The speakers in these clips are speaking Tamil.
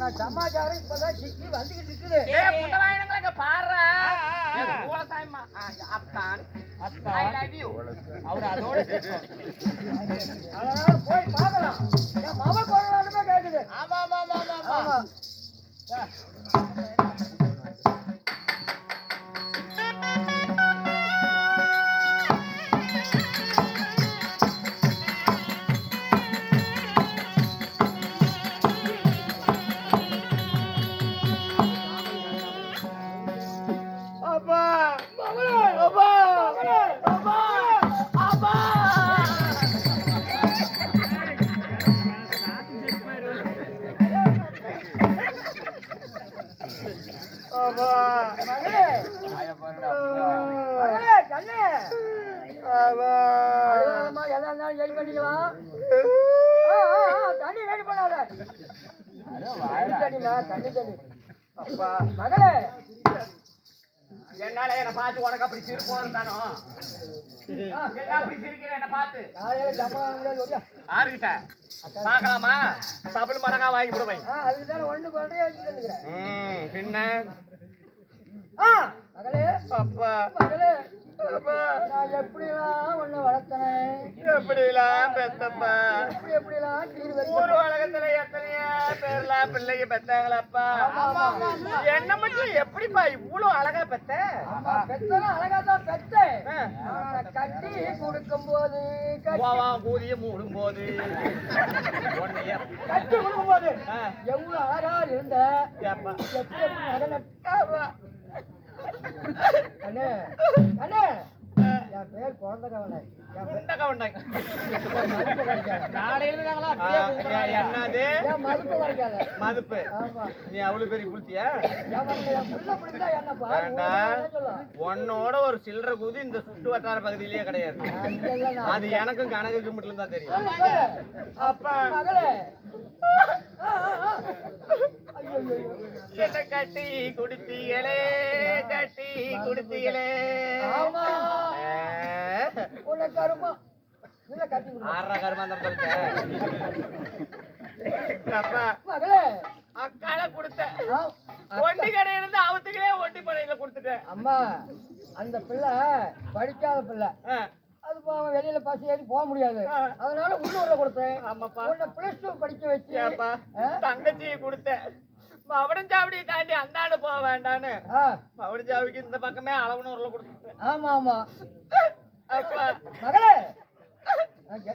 ஆனா சமாச்சாரம் இப்பதான் சிக்கி வந்துகிட்டு இருக்குது. ஏய் பூனை தாய்மா அத்தான் ஐ லவ் யூ அவர் அதோட போய் பார்க்கலாம். என் மவ தண்ணி ரெடி பண்ணாத. தண்ணி தண்ணி அப்பா மகளே. என்னால என்ன பார்த்து உனக்கு அப்படி சிரிப்போம் தானோ? என்ன அப்படி சிரிக்கிற என்ன பார்த்து. ஆறுகிட்ட பார்க்கலாமா வாங்கி விடுவேன் ஆ, அதுக்கு தானே ஒண்ணு. ம் பின்ன? மகளே. அப்பா. மகளே. நான் எப்படிலாம் உன்னை வளர்த்தனேன் எப்படிலாம் பெத்தப்பா? எப்படி எப்படிலாம் ஊர் உலகத்துல எத்தனையா பேர்லாம் பிள்ளைங்க பெத்தாங்களப்பா. என்ன மட்டும் எப்படிப்பா இவ்வளவு அழகா பெத்த? பெத்தனா அழகா தான் பெத்தேன். கட்டி கொடுக்கும் போது ஊதிய மூடும் போது கட்டி கொடுக்கும் போது எவ்வளவு அழகா இருந்த. எப்படி எப்படி நடன ஆமா. அண்ணே அண்ணே என் பேர் குழந்தை கவலை என் பேர் உண்டக்கா, உண்டக்கா. மதிப்பு கிடைக்காத என்னது கிடைக்காத மதுப்பு நீ அவ்வளவு பெரிய குளித்தியா உன்னோட ஒரு சில்லறை கூதி இந்த சுட்டு வட்டார பகுதியிலேயே கிடையாது அது எனக்கும் கணக்கு கும்பிட்டுல தான் தெரியும் அப்பா கட்டி குடுத்தீங்களே கட்டி குடுத்தீங்களே ஆமா. உனக்கு கருமா கருமாந்தரம் சொல்லிட்டேன் அப்பா மகளே அக்கால கொடுத்தேன் ஒண்டி இருந்து அவத்துக்கே ஒட்டி படையில கொடுத்துட்டேன் அம்மா அந்த பிள்ளை படிக்காத பிள்ளை. அது பாவம் வெளியில பசி ஏறி போக முடியாது. அதனால உள்ளூர்ல கொடுத்தேன். ஆமாப்பா. உன்னை பிளஸ் டூ படிக்க வச்சு? தங்கச்சியை கொடுத்தேன். மவடஞ்சாவடி தாண்டி அந்தாண்டு போக வேண்டான்னு. ஆ, மவடஞ்சாவடிக்கு இந்த பக்கமே அளவுனூர்ல கொடுத்துட்டேன். ஆமா ஆமா அப்பா. மகளே.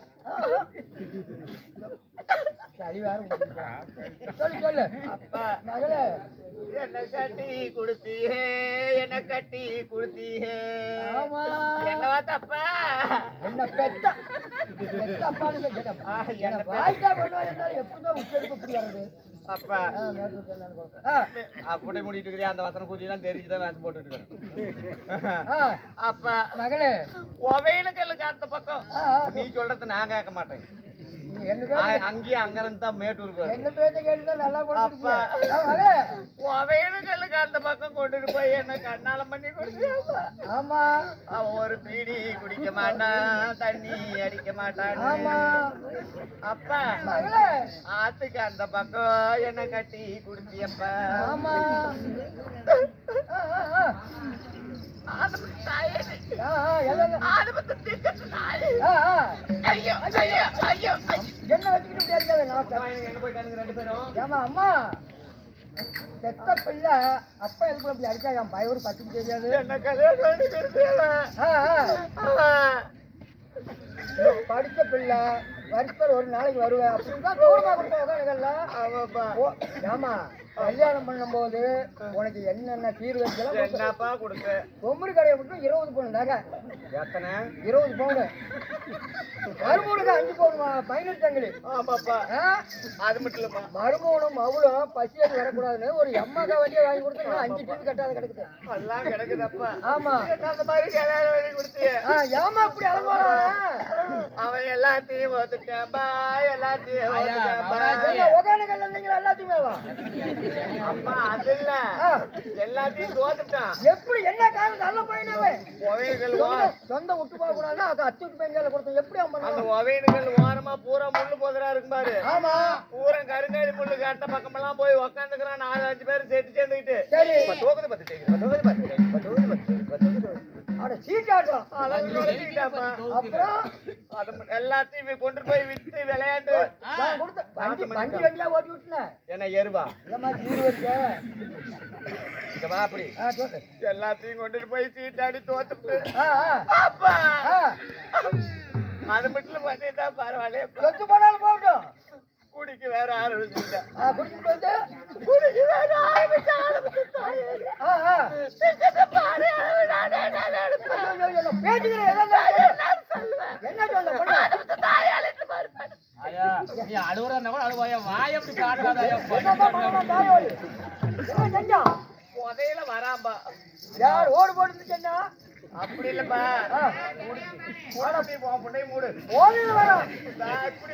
என்ன கட்டி கொடுத்தீயே என்ன கட்டி கொடுத்தீயே. என்னவா தப்பா? என்ன பெத்த? என்ன வாய்க்கா பண்ணுவா எப்படிதான் உச்சரிப்பு அப்பா அப்படி மூடிட்டு இருக்கிறியா அந்த வசன கூதி எல்லாம் தெரிஞ்சுதான் வேலை போட்டுட்டு இருக்கேன் ஆ, அப்பா மகளே ஒவையிலுக்கு இல்ல அந்த பக்கம். நீ சொல்றது நான் கேட்க மாட்டேன். அங்கேயே அங்க இருந்து தான் வரும். என்ன பேச்ச கேட்டுதான் நல்லா அந்த பக்கம் கொண்டுட்டு போய் என்ன கண்ணால பண்ணி கொடுத்தியாப்பா ஆமா. அவன் ஒரு பீடி குடிக்க மாட்டான் தண்ணி அடிக்க மாட்டான். அப்பா ஆத்துக்கு அந்த பக்கம் என்ன கட்டி குடுத்தியப்பா ஆமா. என்ன வச்சுக்கிட்டு ரெண்டு பேரும் ஏமா அம்மா பெத்த பிள்ளை அப்பா எதுக்கு அப்படி அடிச்சா என் பயவரும் பத்துக்கு தெரியாது என்ன கல்யாணம் படிச்ச பிள்ளை வருஷம் ஒரு நாளைக்கு வருவேன் அப்படின்னு தான் உட்காந்துக்கல ஆமாப்பா ஓ ஏமா கல்யாணம் பண்ணும்போது உனக்கு என்னென்ன கொடுத்த- என்னப்பா கொடுத்த பொம்பளை கடையை மட்டும் இருபது பவுன் நகை எத்தனை? இருபது பவுனு. மறுமூணுக்கு அஞ்சு பவுன் பதினெட்டு சங்கிலி ஆமாப்பா? அது மட்டும் இல்லப்பா மறுமூணும் அவளும் பசியாடி வரக்கூடாதுன்னு ஒரு எம்மாக்கா வண்டியை வாங்கி கொடுத்து அஞ்சு டின் கட்டாத கிடக்குது எல்லாம் கிடக்குதப்பா. ஆமா. அந்த மாதிரி கொடுத்திய ஆ, ஏம்மா இப்படி அலங்கோலம்? அவன் எல்லாத்தையும் ஒத்துட்டான்பா எல்லாத்தையும் ஒத்துட்டான்பா என்ன என்னவா அப்பா அது இல்ல. ஆ, எல்லாத்தையும் தோத்துட்டான். எப்படி என்ன காரணம்? நல்ல பையனவே. ஒவைகள் சொந்த விட்டு போக கூடாதுன்னா அது அச்சு விட்டு பையன் கையில கொடுத்தோம் எப்படி அந்த ஒவைகள் ஓரமா பூரா முள்ளு போதரா இருக்கும் பாரு. ஆமா. பூரா கருங்காலி முள்ளு கட்ட பக்கமெல்லாம் போய் உக்காந்துக்கிறான். நாலு அஞ்சு பேர் சேர்த்து சேர்ந்துக்கிட்டு. சரி. தோக்குது பத்து தோக்குது தோக்குது. அட சீட்டாட்டம். அப்புறம்? எல்லாத்தையும் கொண்டு போய் வித்து விளையாண்டு. கொடுத்த வண்டி வண்டி வண்டியா ஓட்டி விட்டுனேன் என்ன எருவா இந்த மாதிரி தீர்வு இருக்கு இங்க வா அப்படி. ஆ, சொல்லு. எல்லாத்தையும் கொண்டுட்டு போய் சீட்டாடி தோத்துட்டு. அப்பா. அது மட்டும் பண்ணிட்டா பரவாயில்ல செத்து போனாலும் போகட்டும். குடிக்கு வேற ஆரம்பிச்சுட்டா ஆ, குடிச்சிட்டு வந்து. குடிக்கு வேற ஆரம்பிச்சு ஆரம்பிச்சு ஆ, ஆ. பாரு நீ அழுவுறன்னா கூட அழுவாயா, வாய் அப்படி காட்டாதயா, என்னப்பா மகனா தாயோலி? என்ன செஞ்சா? புதையில வராம்பா. யார் ஓடு போட்டு என்ன அப்படி இல்லப்பா. ஆ. மூட. வரோம் நான் இப்படி.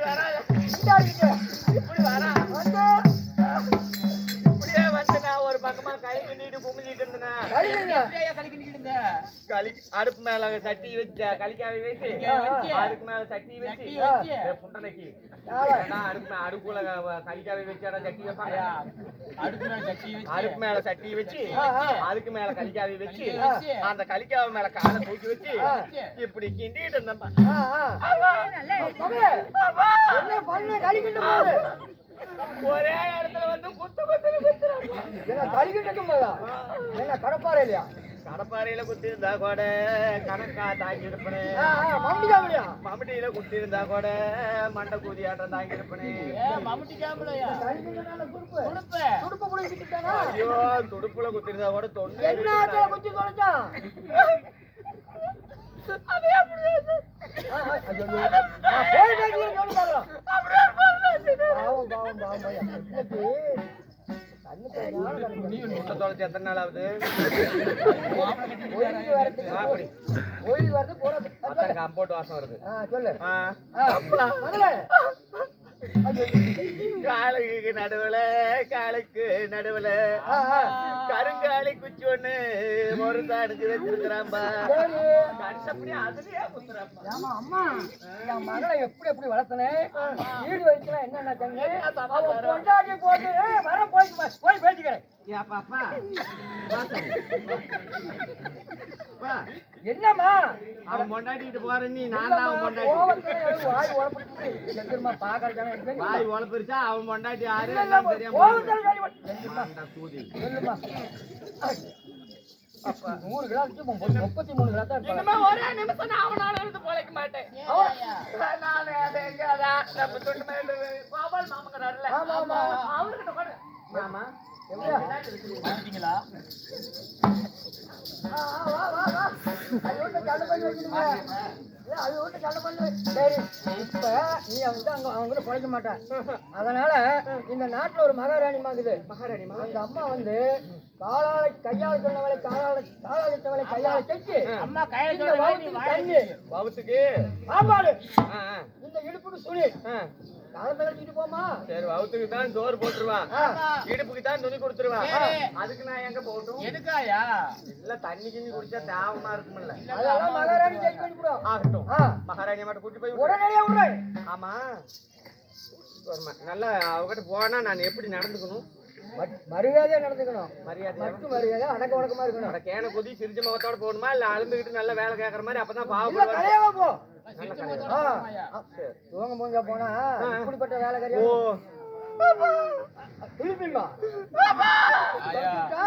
இப்படி வரா. வந்து. இப்படியே வந்து நான் ஒரு பக்கமா கை கிண்டிட்டு குமிஞ்சிட்டு இருந்தேன் கழுவிங்க. ஐயா, கலக்கிட்டு இருந்த. களி அடுப்பு மேல சட்டி வச்சு களிக்காவை வச்சு. அதுக்கு மேல சட்டி வச்சு. வச்சு. புண்டனைக்கு. அடுப்பு அடுப்புல களிக்காவை வச்சாடா சட்டி வைப்பாங்க. அடுப்பு மேல சட்டி வச்சு, வச்சு. அதுக்கு மேல களிக்காவை வச்சு வச்சு. அந்த களிக்காவை மேல காலை தூக்கி வச்சு. இப்படி கிண்டிட்டு போகுது ஒரே இடத்துல வந்து குத்து குத்து. என்ன கழிக்கிட்டு என்ன கடப்பாறை இல்லையா? கடப்பாறையில குத்தி இருந்தா கூட கணக்கா தாங்கி இருப்பனே. மம்முட்டியில குத்தி இருந்தா கூட மண்டை கூதி ஆட்டம் தாங்கி இருப்பனே. ஐயோ துடுப்புல குத்தி இருந்தா கூட தொண்டை தொலைச்சு எத்தனை நாள் ஆகுது? கோயிலுக்கு வரது. போறது ஆ, சொல்லு. அத்தனை கம்போட்டு வாசம் வருது சொல்லு காலுக்கு நடுவுல காலுக்கு நடுவுல. கருங்காலி குச்சி ஒண்ணு ஒரு அடிச்சு வச்சிருக்கிறான்பா சரி. கண்டபடி அதுலயே குத்துறான்பா ஏம்மா, அம்மா என் மகளை எப்படி எப்படி வளர்த்தனேன் வீடு வச்சுலாம் என்னென்ன கொண்டாடி போட்டு வர போய் போய் பேசிக்கிறேன். ஏப்பா என்னம்மா? அவன் கொண்டாடிட்டு போற நீ நான் தான் அவன் கொண்டாடி வாய் உழப்பிட்டு உழப்பிருச்சா அவன் கொண்டாடி யாரு? எல்லாம் தெரியாம நூறு முப்பத்தி- முப்பத்தி மூணு கிலோ தான் இருப்பாங்க. இனிமே ஒரே நிமிஷம் நான் அவனால இருந்து பொழைக்க மாட்டேன். நானு அது எங்க அதான் நம்ம தொண்டு மேல கோபால் மாமங்கிறாருல ஆமா, ஆமா. அவர்கிட்ட கொடு. மாமா. எப்படியா? வந்துட்டீங்களா? பிழைக்க மாட்டேன் அதனால இந்த நாட்டுல ஒரு மகாராணி மாக்குது. மகாராணி அந்த அம்மா வந்து காலால கையால சொன்னவளை காலால காலாளித்தவளை கையால தைச்சு அம்மா கையில தண்ணி. பவுத்துக்கு. சாப்பாடு. இந்த இடுப்புக்கு துணி போமா சரி வவுத்துக்கு தான் சோறு போட்டுருவான். இடுப்புக்கு தான் துணி கொடுத்துருவான். அதுக்கு நான் எங்க போகட்டும்? எதுக்காயா? இல்ல தண்ணி கிண்ணி குடிச்சா தாவமா இருக்கும்ல. அதெல்லாம் மகாராணி செக் பண்ணி ஆகட்டும். மட்டும் கூட்டி போய் விடு. உடனடியா விடுறேன். ஆமா. நல்லா அவகிட்ட போனா நான் எப்படி நடந்துக்கணும்? மரியாதையா நடந்துக்கணும். மரியாதை மட்டும் மரியாதை அடக்க உடக்கமா இருக்கணும். கேன குதி சிரிச்ச முகத்தோட போகணுமா? இல்ல அழுந்துகிட்டு நல்ல வேலை கேக்குற மாதிரி அப்பதான் பாவம் போ. துவங்க மூஞ்சா போனா இப்படிப்பட்ட வேலை கிடையாது திருப்பிமா? ஆ,